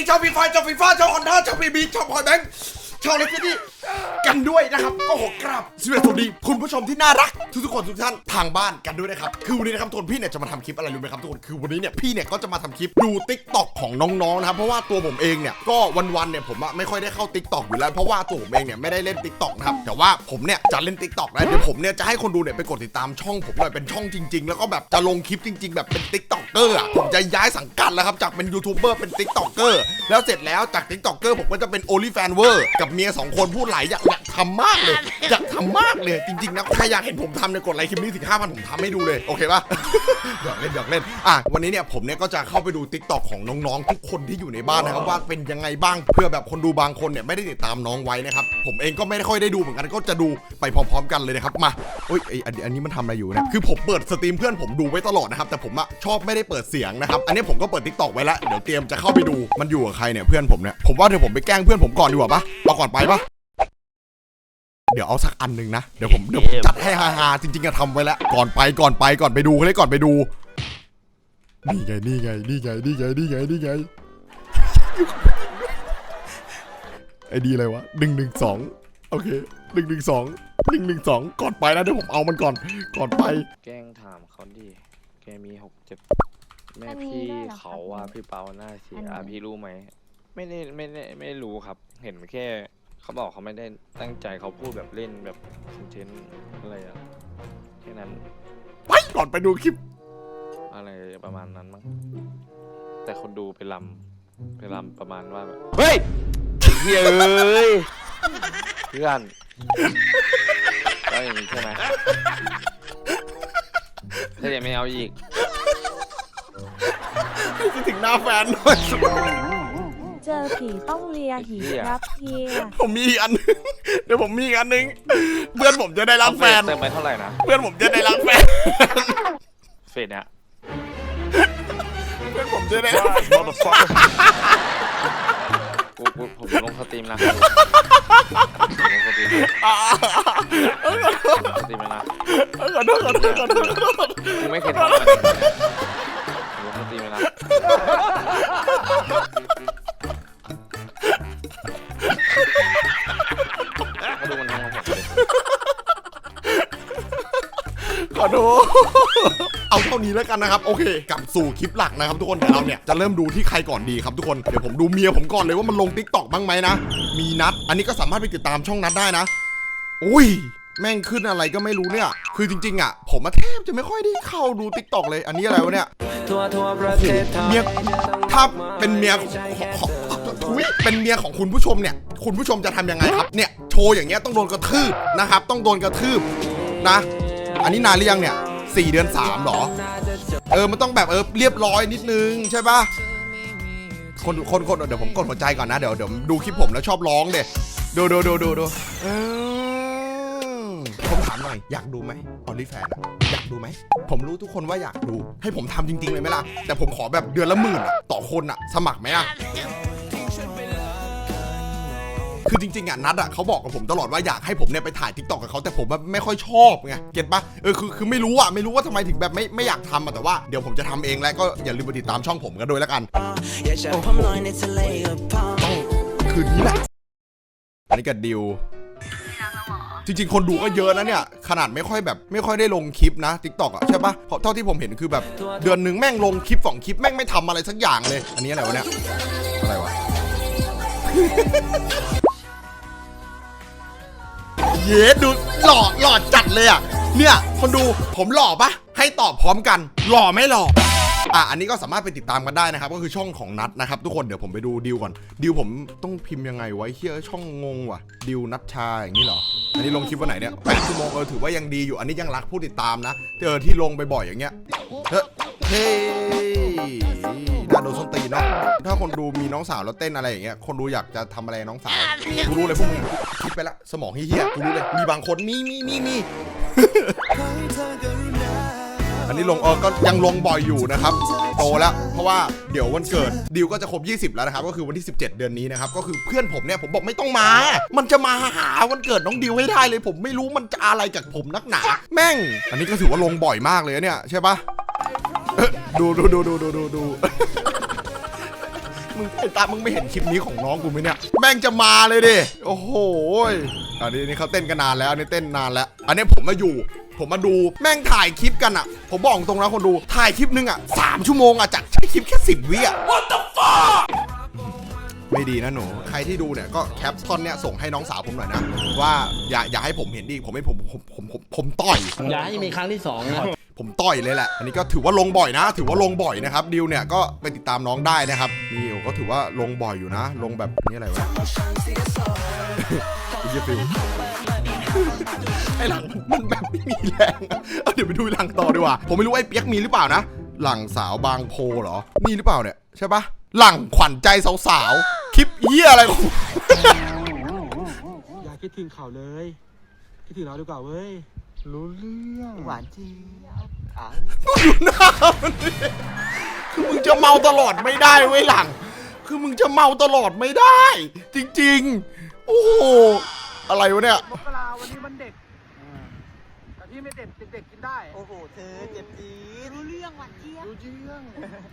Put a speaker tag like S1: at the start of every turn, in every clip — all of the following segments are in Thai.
S1: ดีชาวฟีไฟชาวฟีฟ้าชาวฮอนด้าชาวพีบีชาวพอยแบงค์ชาวเลสตี้กันด้วยนะครับ ก็ขอกราบสวัสดีคุณผู้ชมที่น่ารัก ทุกๆคนทุกท่านทางบ้านกันด้วยนะครับ คือวันนี้นะครับทุกคนพี่เนี่ยจะมาทำคลิปอะไรรู้ไหมครับทุกคนคือวันนี้เนี่ยพี่เนี่ยก็จะมาทำคลิปดูติ๊กต็อกของน้องๆนะครับเพราะว่าตัวผมเองเนี่ยก็วันๆเนี่ยผมอะไม่ค่อยได้เข้าติ๊กต็อกอยู่แล้วเพราะว่าตัวผมเองเนี่ยไม่ได้เล่นติ๊กต็อกนะครับแต่ว่าผมเนี่ยจะเล่นติ๊กต็อกแล้วเดี๋ยวผมเนี่ยจะให้คนดูเนี่ยไปกดติดตามช่องผมหน่อยเป็นช่องจริง ๆ แล้วก็แบบจะลงคลิปจริง ๆ แบบเป็นติ๊กต็อกเกอร์ผมจะย้ายสังกัดแล้วครับจากเป็นยูทูบเบอร์เป็นติ๊กต็อกเกอร์แล้วเสร็จแล้วจากติ๊กต็อกเกอร์ผมก็จะเป็นโอลิแฟนเวอร์กับเมียสองคนพูดหลายอยากอยากทำมากเลย อยากทำมากเลยจริงๆนะใครอยากเห็นผมทำเนี่ยกดไลค์คลิปนี้ถึง5,000ผมทำให้ดูเลยโอเคปะหยอกเล่นหยอกเล่นอะวันนี้เนี่ยผมเนี่ยก็จะเข้าไปดูติ๊กต็อกของน้องๆ ทุกคนที่อยู่ในบ้านนะครับว่าเป็นยังไงบ้างเพื่อแบบคนดูบางคนเนี่ยไม่ได้ติดตามน้องไว้นะครับผมเองก็ไม่ได้ค่อยได้ดูเหมือนกันก็จะดูไปพร้อมๆ กันเลยนะครับมาโอ้ยไออันนี้อันนี้มันทำอะไรอยู่เนี่ยคือผมเปิดสตรีมเพื่อนผมดูไว้ตลอดนะครับแต่ผมอะชอบไม่ได้เปิดเสียงนะครับอันนี้ผมก็เปิดติ๊กต็อกไว้แล้วเดี๋ยวเตรียมจะเข้าไปดูมันอยู่กับใครเนี่ยเพื่อนผมเนี่ยผมว่าเดี๋ยวผมไปแกล้งเพื่อนผมก่อนดีกว่าปะเอาก่อนไปปะ เดี๋ยวเอาสักอันหนึ่งนะ เดี๋ยวผมเดี๋ยวผมจัดให้ฮาๆจริงๆอะทำไว้แล้ว ก่อนไปก่อนไปก่อนไปดูเขาเลยก่อนไปดู นี่ไงนี่ไงนี่ไงนี่ไงนี่ไงนี่ไงไอดีอะไรวะหนึ่งหนึ่งสองโอเคหนึ่งหนึ่งสองหนึ่งหนึ่งสองก่อนไปนะเดี๋ยวผมเอามันก่อน ก่อนไป
S2: แกล้งถามเขาดิ แกมีหกเจ็ดแม่
S3: อันนี้
S2: พี่
S3: ได้เหรอครับ
S2: เขาว่าพี่เปาหน้าเสีย
S3: อันนี้
S2: พี่รู้ไหม ไม่ได้ไม่ได้ไม่รู้ครับ เห็นแค่ เขาบอกเขาไม่ได้ตั้งใจเขาพูดแบบเล่นแบบคอนเทนต์อะไรอะแค่นั้น
S1: ไปก่อนไปดูคลิป
S2: อะไรประมาณนั้นมั้งแต่คนดูไปลำไปลำประมาณว่าแบบเฮ้ยเฮ้ยเอ้ยเพื่อนก็อย่างนี้ใช่ไหมถ้ายังไม่เอาอีก
S1: คิดถึงหน้าแฟนหน่อย
S3: เจอผีต้องเลียหี
S2: เหี้ย
S3: ครับ เฮีย
S1: ผมมีอีกอันหนึงเดี๋ยวผมมีอีกอันหนึง เพื่อนผมจะได้รักแฟน
S2: เติมไปเท่าไหร่นะ
S1: เพื่อนผมจะได้รักแฟน
S2: เฟสเนี่ย
S1: เพื่อนผมจะได้รักแฟน
S2: กูกูผมลงสตรีมนะผมลงสตรีมนะ
S1: อ่า
S2: ลงสตรีมแล้วนะ
S1: ขอโทษขอโทษขอโทษขอโทษ
S2: กูไม่เคยทำมันเล นี้
S1: แล้วกันนะครับโอเคกลับสู่คลิปหลักนะครับทุกคนเดี๋ยวเราเนี่ยจะเริ่มดูที่ใครก่อนดีครับทุกคนเดี๋ยวผมดูเมียผมก่อนเลยว่ามันลงทิกตอกบ้างไหมนะมีนัด อันนี้ก็สามารถไปติดตามช่องนัดได้นะอุ้ยแม่งขึ้นอะไรก็ไม่รู้เนี่ย คือจริง ๆ อะ ผมมาแทบจะไม่ค่อยได้เข้าดูติ๊กต็อกเลย อันนี้อะไรวะเนี่ย
S4: เมี
S1: ยถ้าเป็นเมียของอุ้ยเป็นเมียของคุณผู้ชมเนี่ย คุณผู้ชมจะทำยังไงครับ เนี่ย โชว์อย่างเงี้ยต้องโดนกระทืบนะครับ ต้องโดนกระทืบนะ อันนี้นานหรือยังเนี่ย สี่เดือนสามหรอ เออ มันต้องแบบเออเรียบร้อยนิดนึงใช่ปะคนคนคนเดี๋ยวผมกดหัวใจก่อนนะ เดี๋ยวเดี๋ยวดูคลิปผมแล้วชอบร้องเด็ดูดูดูดูดูผมถามหน่อย อยากดูไหมออลิแฟนอยากดูไหม ผมรู้ทุกคนว่าอยากดู ให้ผมทำจริง ๆ เลยไหมล่ะ แต่ผมขอแบบเดือนละหมื่นต่อคนอะสมัครไหมอะ คือจริงๆอะนัดอะเขาบอกกับผมตลอดว่าอยากให้ผมเนี่ยไปถ่ายทิกตอกกับเขาแต่ผมแบบไม่ค่อยชอบไงเก็ตปะเออคือคือไม่รู้อะไม่รู้ว่าทำไมถึงแบบไม่ไม่อยากทำอะแต่ว่าเดี๋ยวผมจะทำเองแล้วก็อย่าลืมไปติดตามช่องผมกันด้วยแล้วกัน
S4: อย่าใช้ผมลอยในทะเลพอ
S1: ต้องคืนนี้แหละอันนี้ก็ดิว จริงๆ คนดูก็เยอะนะเนี่ย ขนาดไม่ค่อยแบบ ไม่ค่อยได้ลงคลิปนะทิกตอกอะใช่ปะเพราะเท่าที่ผมเห็นคือแบบ เดือนหนึ่งแม่งลงคลิปสองคลิปแม่งไม่ทำอะไรสักอย่างเลย อันนี้อะไรวะเนี่ย อะไรวะ เย้ดูหล่อหล่อจัดเลยอะ เนี่ยคนดูผมหล่อปะให้ตอบพร้อมกัน หล่อไม่หล่อ อะอันนี้ก็สามารถไปติดตามกันได้นะครับ ก็คือช่องของนัดนะครับ ทุกคนเดี๋ยวผมไปดูดิวก่อนดิวผมต้องพิมพ์ยังไงไว้เฮียช่องงงว่ะดิวนัดชาอย่างนี้เหรออันนี้ลงคลิปวันไหนเนี่ยแปดชั่วโมงเออถือว่ายังดีอยู่อันนี้ยังรักผู้ติดตามนะเจอที่ลงไปบ่อยอย่างเงี้ยเฮ้ยเฮ้น่าโดนส้นตีนเนาะถ้าคนดูมีน้องสาวแล้วเต้นอะไรอย่างเงี้ยคนดูอยากจะทำอะไรน้องสาวกูรู้เลยพวกมึงคิดไปละสมองเฮี้ยกูรู้เลยมีบางคนมีมีมีมี อันนี้ลงเออก็ยังลงบ่อยอยู่นะครับ โตแล้ว เพราะว่าเดี๋ยววันเกิดดิวก็จะครบ 20 แล้วนะครับ ก็คือวันที่ 17 เดือนนี้นะครับ ก็คือเพื่อนผมเนี่ยผมบอกไม่ต้องมา มันจะมาหาวันเกิดน้องดิวให้ได้เลย ผมไม่รู้มันจะอะไรจากผมนักหนา แม่ง อันนี้ก็ถือว่าลงบ่อยมากเลยเนี่ยใช่ปะดูดูดูดูดูดูดูมึงไอ้ตา มึงไม่เห็นคลิปนี้ของน้องกูไหมเนี่ย แม่งจะมาเลยดิ โอ้โห อันนี้นี่เขาเต้นกันนานแล้ว อันนี้เต้นนานแล้ว อันนี้ผมมาอยู่ ผมมาดูแม่งถ่ายคลิปกันอะ ผมบอกตรงนะคนดูถ่ายคลิปนึงอะสามชั่วโมงอะจากใช้คลิปแค่สิบวิอะ What the fuck ไม่ดีนะหนู ใครที่ดูเนี่ยก็แคปท่อนเนี่ยส่งให้น้องสาวผมหน่อยนะ ว่าอย่าอย่าให้ผมเห็นดิผมไม่ผมผมผมผมผมต่อย
S5: อย่าให้มีครั้งที่สองนะ
S1: ผมต่อยเลยแหละ อันนี้ก็ถือว่าลงบ่อยนะ ถือว่าลงบ่อยนะครับ ดิวเนี่ยก็ไปติดตามน้องได้นะครับนี่ก็ถือว่าลงบ่อยอยู่นะ ลงแบบนี่อะไรวะไอ้เหี้ยฟิว ไอ้หลังมันแบบไม่มีแรงอะเอาเดี๋ยวไปดูหลังต่อดีกว่า ผมไม่รู้ไอ้เปียกมีหรือเปล่านะ หลังสาวบางโพเหรอ มีหรือเปล่าเนี่ยใช่ปะหลังขวัญใจสาวๆ คลิปเหี้ยอะไรของ
S6: อย่าคิดถึงเขาเลย คิดถึงเราดีกว่าเว้ย รู้เรื่องหวานเจี๊ยบอะ
S1: ดูหน้ามันดิคือมึงจะเมาตลอดไม่ได้เว้ยหลัง คือมึงจะเมาตลอดไม่ได้ จริง ๆ โอ้โหอะไรวะเนี่ย
S6: มกราวันนี้มันเด็ก แต่พี่ไม่เด็กเด็กๆกินได้โอ้โหเธอเจ็บจี๊ดรู้เรื่องหวานเจี๊ยบรู้เรื่อง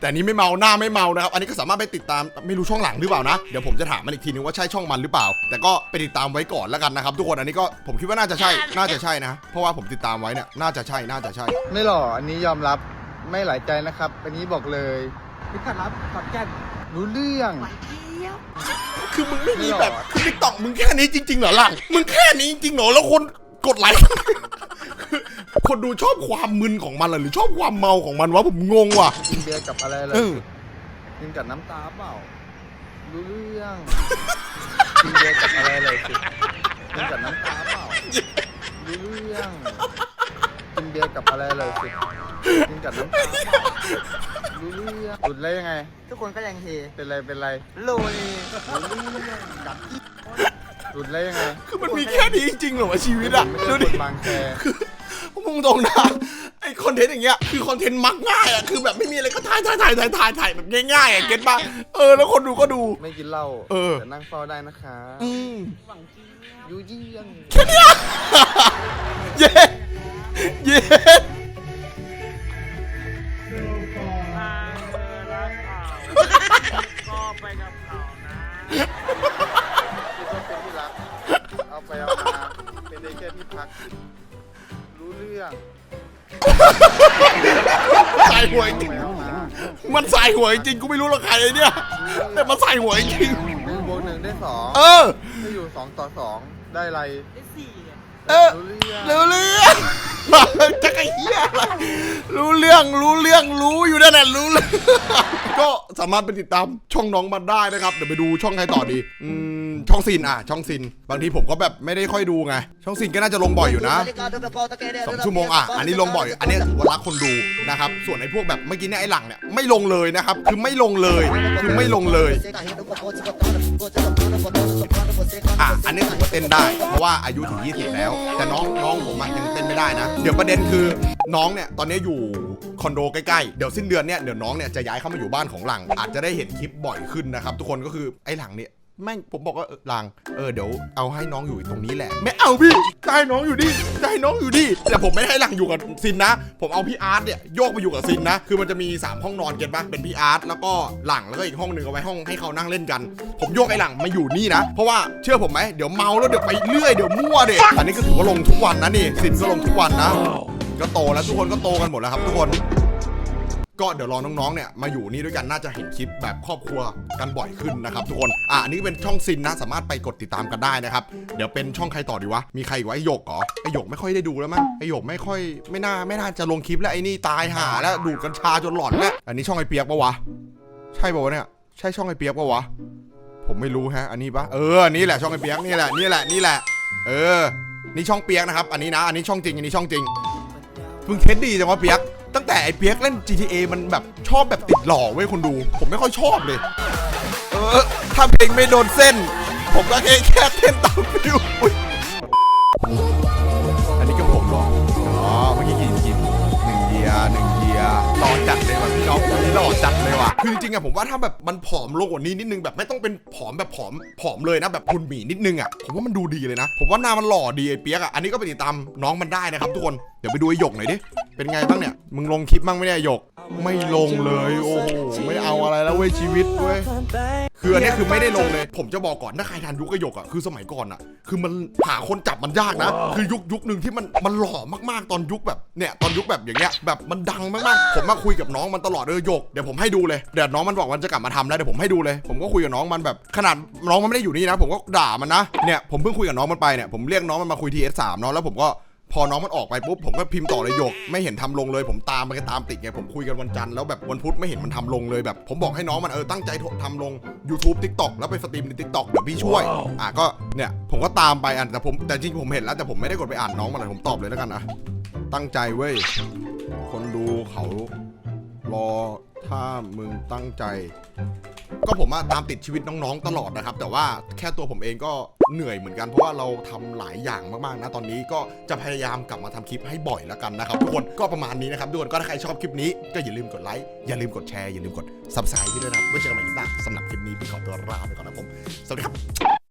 S1: แต่อันนี้ไม่เมาหน้าไม่เมานะครับ อันนี้ก็สามารถไปติดตามไม่รู้ช่องหลังหรือเปล่านะ เดี๋ยวผมจะถามมันอีกทีนึงว่าใช่ช่องมันหรือเปล่า แต่ก็ไปติดตามไว้ก่อนแล้วกันนะครับทุกคน อันนี้ก็ผมคิดว่าน่าจะใช่ น่าจะใช่นะ เพราะว่าผมติดตามไว้เนี่ย น่าจะใช่ น่าจะใช่
S7: ไม่หล่ออันนี้ยอมรับไม่หลายใจนะครับ อันนี้บอกเลย
S6: พิกัดรับขอนแก่น
S7: รู้เรื่อง
S1: คือมึงไม่มีแบบ คือติ๊กต็อกมึงแค่นี้จริงๆเหรอหลัง มึงแค่นี้จริงๆเหรอ แล้วคน กดไลค์คือคนดูชอบความมึนของมันเหรอหรือชอบความเมาของมันวะผมงงว่ะ
S7: กินเบียร์กับอะไรเลย
S1: เออ
S7: กินกับน้ำตาเปล่ารู้เรื่องกินเบียร์กับอะไรเลยสิกินกับน้ำตาเปล่ารู้เรื่องกินเบียร์กับอะไรเลยสิกินกับน้ำตาเปล่ารู้เรื่องหลุดเลยยังไง
S6: ทุกคนก็ยังเฮ
S7: เป็นไรเป็นไร
S6: โลเล
S7: รู้เรื่องกัด หลุดเลยยังไง
S1: คือมันมีแค่นี้จริงๆเหรอวะชีวิตอะ
S7: ไม่
S1: ดู
S7: ใช่
S1: ดิ
S7: คนบางแค
S1: มึงตรงนะไอคอนเทนต์อย่างเงี้ยคือคอนเทนต์มักง่ายอะคือแบบไม่มีอะไรก็ถ่ายถ่ายถ่ายถ่ายถ่ายถ่ายแบบง่ายๆอะเก็ตปะเออแล้วคนดูก็ดู
S7: ไม่กินเหล้า
S1: เออ
S7: แต่นั่งเฝ้าได้นะคะ
S1: อืม
S7: ยูเยี่ยง
S1: แค่เนี้ยเย้เย้
S7: คิดว่า ได้แค่ที่พักรู้เรื่อง
S1: ใส่หัวจริง
S7: ไปเอามา
S1: มันใส่หัวจริงกูไม่รู้หรอกใครไอ้เนี่ย แต่มันใส่หัวจริง
S7: หนึ่งบวกหนึ่งได้สอง
S1: เออ
S7: ถ้าอยู่สองต่อสองได้อะไร
S1: เออ
S7: รู้ เรื่อ
S1: รู้เรื่องจะกระเฮียอะไรรู้เรื่องรู้เรื่องรู้อยู่นั่นแหละรู้เรื่องก็สามารถไปติดตามช่องน้องมันได้นะครับ เดี๋ยวไปดูช่องใครต่อดี อืม ช่องซินอะ ช่องซิน บางทีผมก็แบบไม่ได้ค่อยดูไง ช่องซินก็น่าจะลงบ่อยอยู่นะสองชั่วโมงอะ อันนี้ลงบ่อย อันนี้ถือว่ารักคนดูนะครับ ส่วนไอ้พวกแบบเมื่อกี้เนี่ยไอ้หลังเนี่ยไม่ลงเลยนะครับ คือไม่ลงเลย คือไม่ลงเลย อะอันนี้ถือว่าเต้นได้ เพราะว่าอายุถึง 20 แล้ว แต่น้องน้องผมอะยังเต้นไม่ได้นะ เดี๋ยวประเด็นคือน้องเนี่ยตอนนี้อยู่คอนโดใกล้ๆ เดี๋ยวสิ้นเดือนเนี่ยเดี๋ยวน้องเนี่ยจะย้ายเข้ามาอยู่บ้านของหลัง อาจจะได้เห็นคลิปบ่อยขึ้นนะครับทุกคนก็คือไอ้หลังเนี่ย แม่งผมบอกว่าเออหลังเออเดี๋ยวเอาให้น้องอยู่ตรงนี้แหละ ไม่เอาพี่จะให้น้องอยู่ดิจะให้น้องอยู่ดิแต่ผมไม่ให้หลังอยู่กับซินนะ ผมเอาพี่อาร์ตเนี่ยโยกไปอยู่กับซินนะ คือมันจะมี 3 ห้องนอนเก็ตปะเป็นพี่อาร์ตแล้วก็หลังแล้วก็อีกห้องหนึ่งเอาไว้ห้องให้เขานั่งเล่นกัน ผมโยกไอ้หลังมาอยู่นี่นะ เพราะว่าเชื่อผมไหมเดี๋ยวเมาแล้วเดี๋ยวไปเรื่อยเดี๋ยวมั่วเด็อันนี้ก็ถือว่าลงทุกวันนะนี่ซินก็ลงทุกวันนะ ก็โตแล้วทุกคนก็โตกันหมดแล้วครับทุกคน ก็เดี๋ยวรอน้องๆเนี่ยมาอยู่นี่ด้วยกันน่าจะเห็นคลิปแบบครอบครัวกันบ่อยขึ้นนะครับทุกคนอะอันนี้เป็นช่องซินนะสามารถไปกดติดตามกันได้นะครับเดี๋ยวเป็นช่องใครต่อดีวะมีใครอีกวะไอหยกเหรอไอหยกไม่ค่อยได้ดูแล้วมั้งไอหยกไม่ค่อยไม่น่าไม่น่าจะลงคลิปแล้วไอนี่ตายห่าแล้วดูดกัญชาจนหลอนแล้วอันนี้ช่องไอเปียกปะวะใช่ปะวะเนี่ยใช่ช่องไอเปียกปะวะผมไม่รู้ฮะ อันนี้ปะเออนี่แหละช่องไอเปียกนี่แหละนี่แหละนี่แหละ เออ นี่ช่องเปียกนะครับ อันนี้นะ อันนี้ช่องจริง อันนี้ช่องจริงมึงเทสดีจังวะเปียก ตั้งแต่ไอ้เปียกเล่น GTA มันแบบชอบแบบติดหล่อเว้ยคนดู ผมไม่ค่อยชอบเลย เออถ้าเพลงไม่โดนเส้น ผมก็แค่แค่เต้นตามฟิวอุ้ย คือจริงๆอะผมว่าถ้าแบบมันผอมลงกว่านี้นิดนึงแบบไม่ต้องเป็นผอมแบบผอมผอมเลยนะแบบคุณหมีนิดนึงอะผมว่ามันดูดีเลยนะ ผมว่าหน้ามันหล่อดีไอ้เปียกอะอันนี้ก็ไปติดตามน้องมันได้นะครับทุกคนเดี๋ยวไปดูไอ้หยกหน่อยดิเป็นไงบ้างเนี่ยมึงลงคลิปบ้างไหมเนี่ยหยก ไม่ลงเลย โอ้โหไม่เอาอะไรแล้วเว้ยชีวิตเว้ยคืออันนี้คือไม่ได้ลงเลย ผมจะบอกก่อนถ้าใครทันยุคกระยกอะคือสมัยก่อนอะ คือมันหาคนจับมันยากนะ คือยุคยุคหนึ่งที่มันมันหล่อมากๆตอนยุคแบบเนี่ยตอนยุคแบบอย่างเงี้ยแบบมันดังมากๆ ผมมาคุยกับน้องมันตลอดเลยหยกเดี๋ยวผมให้ดูเลยเดี๋ยวน้องมันบอกมันจะกลับมาทำแล้วเดี๋ยวผมให้ดูเลย ผมก็คุยกับน้องมันแบบขนาดน้องมันไม่ได้อยู่นี่นะ ผมก็ด่ามันนะ เนี่ยผมเพิ่งคุยกับน้องมันไปเนี่ยผมเรียกน้องมันมาคุยทีเอสสามเนาะแล้วผมก็พอน้องมันออกไปปุ๊บผมก็พิมพ์ต่อเลยหยก ไม่เห็นทำลงเลย ผมตามไปก็ตามติดไงผมคุยกันวันจันทร์แล้วแบบวันพุธไม่เห็นมันทำลงเลยแบบ ผมบอกให้น้องมันเออตั้งใจทำลง YouTube TikTok แล้วไปสตรีมใน TikTok เดี๋ยวพี่ช่วย อะก็เนี่ยผมก็ตามไปอะแต่ผมแต่จริงผมเห็นแล้วแต่ผมไม่ได้กดไปอ่านน้องมันเลยผมตอบเลยแล้วกันนะตั้งใจเว้ยคนดูเขารอ ถ้ามึงตั้งใจ ก็ผมอะตามติดชีวิตน้องๆตลอดนะครับ แต่ว่าแค่ตัวผมเองก็เหนื่อยเหมือนกันเพราะว่าเราทำหลายอย่างมากๆนะตอนนี้ก็จะพยายามกลับมาทำคลิปให้บ่อยแล้วกันนะครับทุกคนก็ประมาณนี้นะครับทุกคนก็ถ้าใครชอบคลิปนี้ก็อย่าลืมกดไลค์อย่าลืมกดแชร์อย่าลืมกด subscribe ด้วยนะครับไว้เจอกันใหม่คลิปหน้าสำหรับคลิปนี้พี่ขอตัวลาไปก่อนนะผมสวัสดีครับ